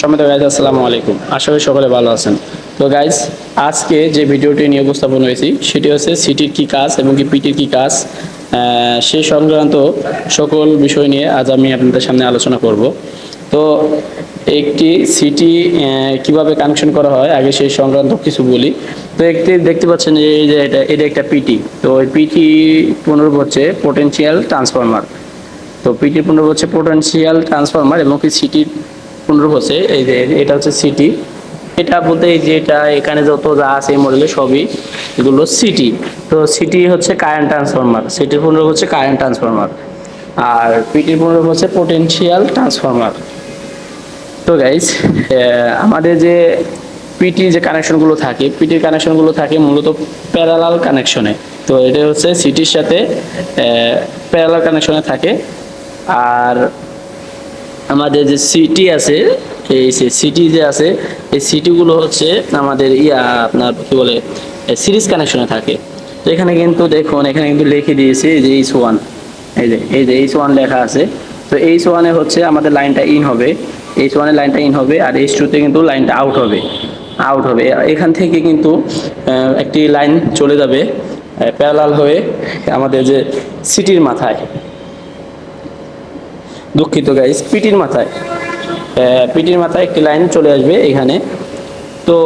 Samit guys আসসালামু আলাইকুম। আশা করি সকলে ভালো আছেন। তো গাইজ আজকে যে ভিডিওটি নিয়ে উপস্থাপন হয়েছি, সেটি হচ্ছে সিটির কি কাজ এবং কি পিটির কি কাজ। সে সংক্রান্ত সকল বিষয় নিয়ে আজ আমি আপনাদের সামনে আলোচনা করব। তো একটি সিটি কীভাবে কানেকশন করা হয়, আগে সেই সংক্রান্ত কিছু বলি। তো একটি দেখতে পাচ্ছেন যে এই যে এটা এটা একটা পিটি তো ওই পিটি পুনরূপ হচ্ছে পোটেনশিয়াল ট্রান্সফরমার তো পিটির পুনরূপ হচ্ছে পোটেনশিয়াল ট্রান্সফরমার এবং কি সিটির পুনরূপ হচ্ছে এই যে এটা হচ্ছে সিটি এটা বলতে এই যে এটা, এখানে যত যা আছে এই মডেলে সবই এগুলো সিটি তো সিটি হচ্ছে কারেন্ট ট্রান্সফরমার সিটির পুনরূপ হচ্ছে কারেন্ট ট্রান্সফরমার আর পিটির পুনরূপ হচ্ছে পোটেনশিয়াল ট্রান্সফরমার তো গাইজ আমাদের যে পিটি যে কানেকশনগুলো থাকে পিটির কানেকশনগুলো থাকে মূলত প্যারালাল কানেকশনে তো এটা হচ্ছে সিটির সাথে প্যারালাল কানেকশনে থাকে। আর আমাদের যে সিটি আছে, এই সিটি যে আছে, এই সিটিগুলো হচ্ছে আমাদের ইয়া আপনার কি বলে সিরিজ কানেকশনে থাকে। তো এখানে কিন্তু দেখুন, এখানে কিন্তু লিখে দিয়েছে যে এইচ ওয়ান এই যে এই যে এইচ ওয়ান লেখা আছে। তো এইচ ওয়ানে হচ্ছে আমাদের লাইনটা ইন হবে এইচ ওয়ানে লাইনটা ইন হবে, আর এইচ টুতে কিন্তু লাইনটা আউট হবে আউট হবে। এখান থেকে কিন্তু একটি লাইন চলে যাবে প্যারালাল হয়ে আমাদের যে সিটির মাথায়। দুঃখিত গাইস পিটির মাথায়। পিটির মাথায় একটি লাইন চলে আসবে এখানে। তো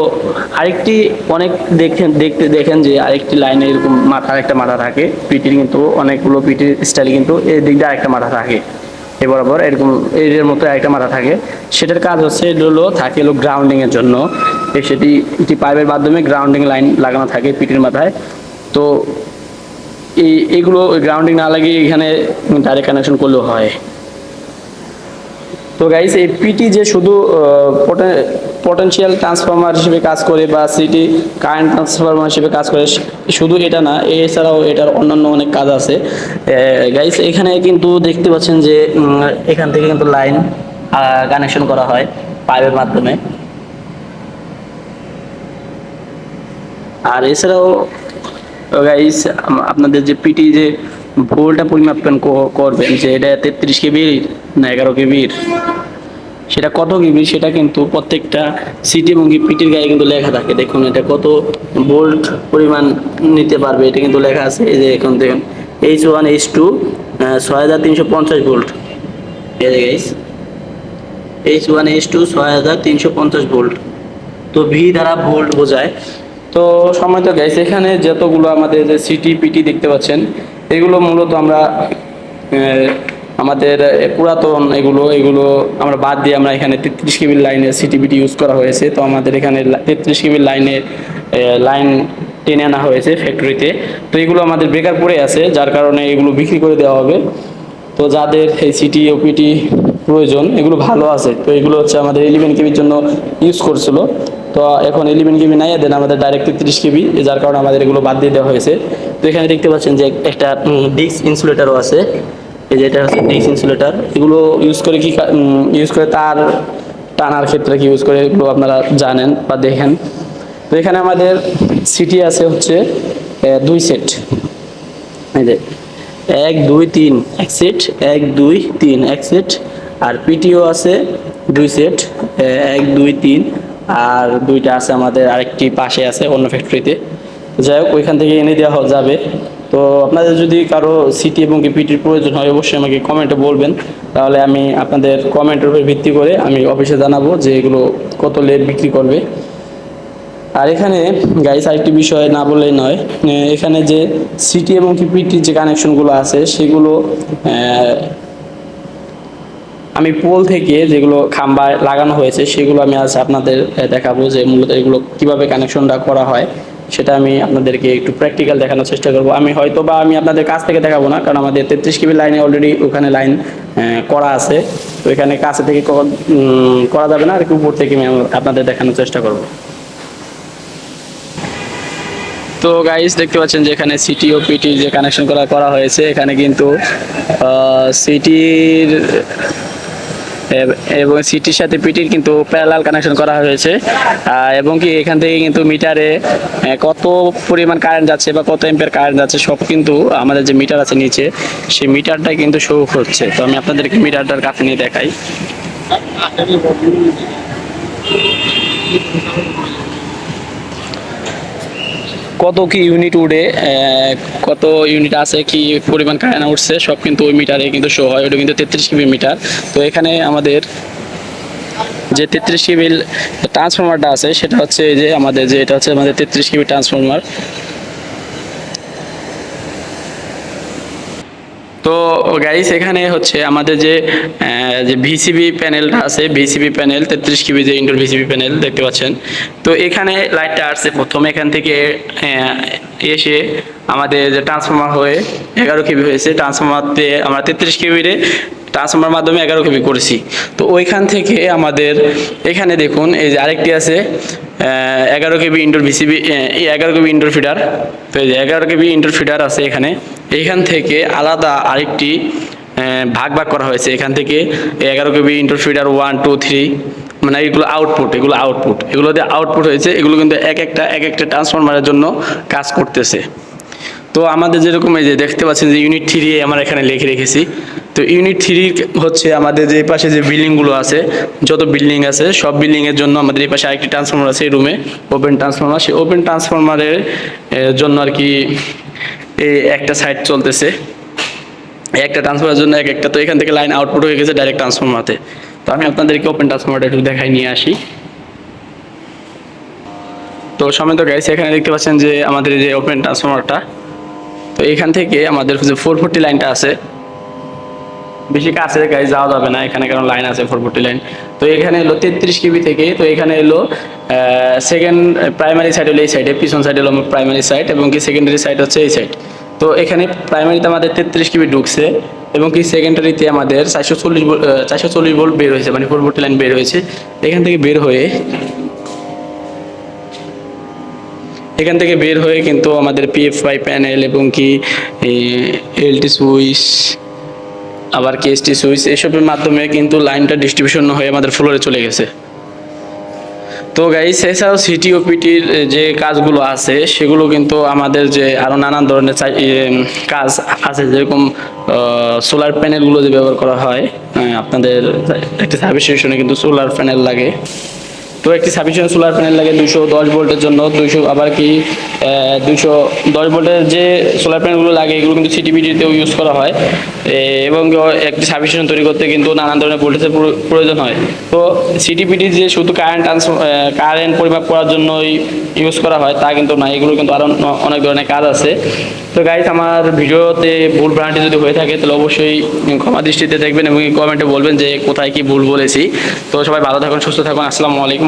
আরেকটি অনেক দেখেন, দেখতে দেখেন যে আরেকটি লাইনে এরকম মাথা একটা মাথা থাকে। পিটির কিন্তু অনেকগুলো পিটির স্টাইল কিন্তু এই দিক দিয়ে আরেকটা মাথা থাকে। এ বরাবর এরকম এর মতো আরেকটা মাথা থাকে। সেটার কাজ হচ্ছে এটা হলো থাকে হলো গ্রাউন্ডিং এর জন্য। সেটি একটি পাইপের মাধ্যমে গ্রাউন্ডিং লাইন লাগানো থাকে পিটির মাথায়। তো এই, এগুলো গ্রাউন্ডিং না লাগিয়ে এখানে ডাইরেক্ট কানেকশন করলেও হয়। তো গাইস এই পিটি যে শুধু পটেনশিয়াল ট্রান্সফরমার হিসেবে কাজ করে বা সিটি কারেন্ট ট্রান্সফরমার হিসেবে কাজ করে, শুধু এটা না, এছাড়াও এটার অন্যান্য অনেক কাজ আছে। গাইস এখানে কিন্তু দেখতে পাচ্ছেন যে এখান থেকে কিন্তু লাইন কানেকশন করা হয় পাইপের মাধ্যমে। আর এছাড়াও গাইস আপনাদের যে পিটি যে ভোল্টটা পরিমাপন করবেন, যে এটা তেত্রিশ কেবির না এগারো কেবির সেটা কত কেবি সেটা কিন্তু প্রত্যেকটা সিটি এবং পিটির গায়ে কিন্তু লেখা থাকে। দেখুন, এটা কত ভোল্ট পরিমাণ নিতে পারবে, এটা কিন্তু লেখা আছে। এই যে এখন দেখুন এইচ ওয়ান এইচ টু ছয় হাজার তিনশো পঞ্চাশ volt guys H one H two ছয় হাজার তিনশো পঞ্চাশ ভোল্ট তো ভি দ্বারা ভোল্ট বোঝায়। তো সময় তো গেছে এখানে যতগুলো আমাদের যে সিটি পিটি দেখতে পাচ্ছেন, এগুলো মূলত আমরা আমাদের পুরাতন এগুলো এগুলো আমরা বাদ দিয়ে আমরা এখানে তেত্রিশ কেবির লাইনে সিটি পিটি ইউজ করা হয়েছে। তো আমাদের এখানে তেত্রিশ কেবির লাইনে লাইন টেনে আনা হয়েছে ফ্যাক্টরিতে তো এগুলো আমাদের বেকার পড়ে আছে, যার কারণে এগুলো বিক্রি করে দেওয়া হবে। তো যাদের এই সিটি ওপিটি প্রয়োজন, এগুলো ভালো আছে। তো এগুলো হচ্ছে আমাদের ইলেভেন কেবির জন্য ইউজ করছিল। তো এখন ইলেভেন কেবি নাই, দেন আমাদের ডাইরেক্ট তেত্রিশ কেবি যার কারণে আমাদের এগুলো বাদ দিয়ে দেওয়া হয়েছে। তো এখানে দেখতে পাচ্ছেন যে একটা ডিস্ক ইনসুলেটারও আছে। এই যে এটা হচ্ছে ডিস্ক ইনসুলেটার এগুলো ইউজ করে কি ইউজ করে তার টানার ক্ষেত্রে কি ইউজ করে এগুলো আপনারা জানেন বা দেখেন। তো এখানে আমাদের সিটি আছে হচ্ছে দুই সেট এই যে, এক, দুই, তিন, এক সেট এক, দুই, তিন, এক সেট আর পিটিও আছে দুই সেট এক, দুই, তিন, আর দুইটা আছে আমাদের আরেকটি পাশে আছে অন্য ফ্যাক্টরিতে যাই হোক, ওইখান থেকে এনে দেওয়া যাবে। তো আপনাদের যদি কারও সিটি এবং পিটির প্রয়োজন হয়, অবশ্যই আমাকে কমেন্টে বলবেন। তাহলে আমি আপনাদের কমেন্টের উপর ভিত্তি করে আমি অফিসে জানাব যে এগুলো কত লেট বিক্রি করবে। আর এখানে গাইস আরেকটি বিষয় না বললেই নয়। এখানে যে সিটি এবং পিপিটির যে কানেকশনগুলো আছে, সেগুলো আমি পোল থেকে যেগুলো খাম্বায় লাগানো হয়েছে, সেগুলো আমি আজ আপনাদের দেখাবো যে মূলত এগুলো কীভাবে কানেকশনটা করা হয়। সেটা আমি আপনাদেরকে একটু প্র্যাকটিক্যাল দেখানোর চেষ্টা করব। আমি হয়তো বা আমি আপনাদের কাছ থেকে দেখাবো না, কারণ আমাদের তেত্রিশ কেবি লাইনে অলরেডি ওখানে লাইন করা আছে। তো এখানে কাছে থেকে করা যাবে না, আর কি উপর থেকে আমি আপনাদের দেখানোর চেষ্টা করব। তো গাইস দেখতে পাচ্ছেন যে এখানে সিটি ও পিটি যে কানেকশন করা করা হয়েছে, এখানে কিন্তু সিটির এবং সিটির সাথে পিটির কিন্তু প্যারালাল কানেকশন করা হয়েছে। এবং কি এখান থেকে কিন্তু মিটারে কত পরিমাণ কারেন্ট যাচ্ছে বা কত এম্পের কারেন্ট যাচ্ছে সব কিন্তু আমাদের যে মিটার আছে নিচে, সেই মিটারটাই কিন্তু শো হচ্ছে। তো আমি আপনাদেরকে মিটারটার কাছে নিয়ে দেখাই। কত কি ইউনিট উড়ে কত ইউনিট আছে, কি পরিমাণ কারেন্ট উঠছে, সব কিন্তু ওই মিটারে কিন্তু শো হয়। ওটা কিন্তু তেত্রিশ কিমি মিটার তো এখানে আমাদের যে তেত্রিশ কিমি ট্রান্সফরমারটা আছে, সেটা হচ্ছে যে আমাদের যে, এটা হচ্ছে আমাদের তেত্রিশ কিমি ট্রান্সফরমার তো গাইস এখানে হচ্ছে আমাদের যে যে ভিসিবি প্যানেলটা আছে ভিসিবি প্যানেল তেত্রিশ কিবি যে ইন্ডোর ভিসিবি প্যানেল দেখতে পাচ্ছেন। তো এখানে লাইটটা আসছে প্রথম, এখান থেকে এসে আমাদের যে ট্রান্সফর্মার হয়ে এগারো কেবি হয়েছে ট্রান্সফর্মারতে আমরা তেত্রিশ কেবিরে ট্রান্সফর্মার মাধ্যমে এগারো কেবি করেছি। তো ওইখান থেকে আমাদের, এখানে দেখুন, এই যে আরেকটি আছে এগারো কেবি ইন্ডোর ভিসিবি এগারো কেবি ইন্ডোর ফিডার তো এই যে এগারো কেবি ইন্ডোর ফিডার আছে এখানে। এইখান থেকে আলাদা আরেকটি ভাগ ভাগ করা হয়েছে। এখান থেকে এগারো KB indoor feeder one two three মানে এগুলো আউটপুট এগুলো আউটপুট এগুলো দিয়ে আউটপুট হয়েছে, এগুলো কিন্তু এক একটা এক একটা ট্রান্সফরমারের জন্য কাজ করতেছে। তো আমাদের যেরকম এই যে দেখতে পাচ্ছেন যে ইউনিট থ্রি আমরা এখানে লিখে রেখেছি। তো ইউনিট থ্রি হচ্ছে আমাদের যে পাশে যে বিল্ডিংগুলো আছে, যত বিল্ডিং আছে, সব বিল্ডিংয়ের জন্য আমাদের এই পাশে আরেকটি ট্রান্সফরমার আছে এই রুমে ওপেন ট্রান্সফরমার সেই ওপেন ট্রান্সফরমারের জন্য আর কি এই একটা সাইড চলতেছে। একটা ট্রান্সফর্মার জন্য এক একটা। তো এখান থেকে লাইন আউটপুট হয়ে গেছে ডাইরেক্ট ট্রান্সফর্মারতে তো। আমি আপনাদেরকে ওপেন ট্রান্সফর্মারটা একটু দেখাই, নিয়ে আসি। তো সমেত গাইস এখানে দেখতে পাচ্ছেন যে আমাদের যে ওপেন ট্রান্সফর্মারটা তো এখান থেকে আমাদের যে ফোর ফোরটি লাইনটা আছে বেশি কাছে গাইজ যাওয়া যাবে না, এখানে কারণ লাইন আছে ফোর ফোরটি লাইন তো এখানে এলো তেত্রিশ কেবি থেকে, তো এখানে এলো সেকেন্ড প্রাইমারি সাইড হলো এই সাইডে পিছন সাইড হলো প্রাইমারি সাইড এবং কি সেকেন্ডারি সাইড হচ্ছে এই সাইড তো এখানে প্রাইমারিতে আমাদের তেত্রিশ কেবি ঢুকছে এবং কি সেকেন্ডারিতে আমাদের চারশো চল্লিশ চারশো চল্লিশ ভোল্ট বের হয়েছে মানে ফোর ফোরটি লাইন বের হয়েছে। এখান থেকে বের হয়ে, এখান থেকে বের হয়ে কিন্তু আমাদের পিএফ ওয়াই প্যানেল এবং কি এলটি সুইচ আবার কেএসটি সুইচ এসবের মাধ্যমে কিন্তু লাইনটা ডিস্ট্রিবিউশন হয়ে আমাদের ফ্লোরে চলে গেছে। তো গাইস এছাড়াও সিটি ওপিটির যে কাজগুলো আছে, সেগুলো কিন্তু আমাদের যে আরও নানান ধরনের কাজ আছে, যেরকম সোলার প্যানেলগুলো যে ব্যবহার করা হয় আপনাদের একটি সার্ভিস স্টেশনে কিন্তু সোলার প্যানেল লাগে। তো একটি সাফিসিয়েন্ট সোলার প্যানেল লাগে দুশো দশ ভোল্টের জন্য। দুইশো আবার কি দুশো দশ ভোল্টের যে সোলার প্যানেলগুলো লাগে, এগুলো কিন্তু সিটিবিটিতেও ইউজ করা হয়। এবং একটি সাফিসিয়েন্ট তৈরি করতে কিন্তু নানান ধরনের ভোল্টেজের প্রয়োজন হয়। তো সিটিপিটি যে শুধু কারেন্ট কারেন্ট পরিমাপ করার জন্যই ইউজ করা হয়, তা কিন্তু না এগুলো কিন্তু আরও অনেক ধরনের কাজ আছে। তো গাইস আমার ভিডিওতে ভুল ভ্রান্তি যদি হয়ে থাকে, তাহলে অবশ্যই ক্ষমা দৃষ্টিতে দেখবেন এবং কমেন্টে বলবেন যে কোথায় কি ভুল বলেছি। তো সবাই ভালো থাকুন, সুস্থ থাকুন। আসসালামু আলাইকুম।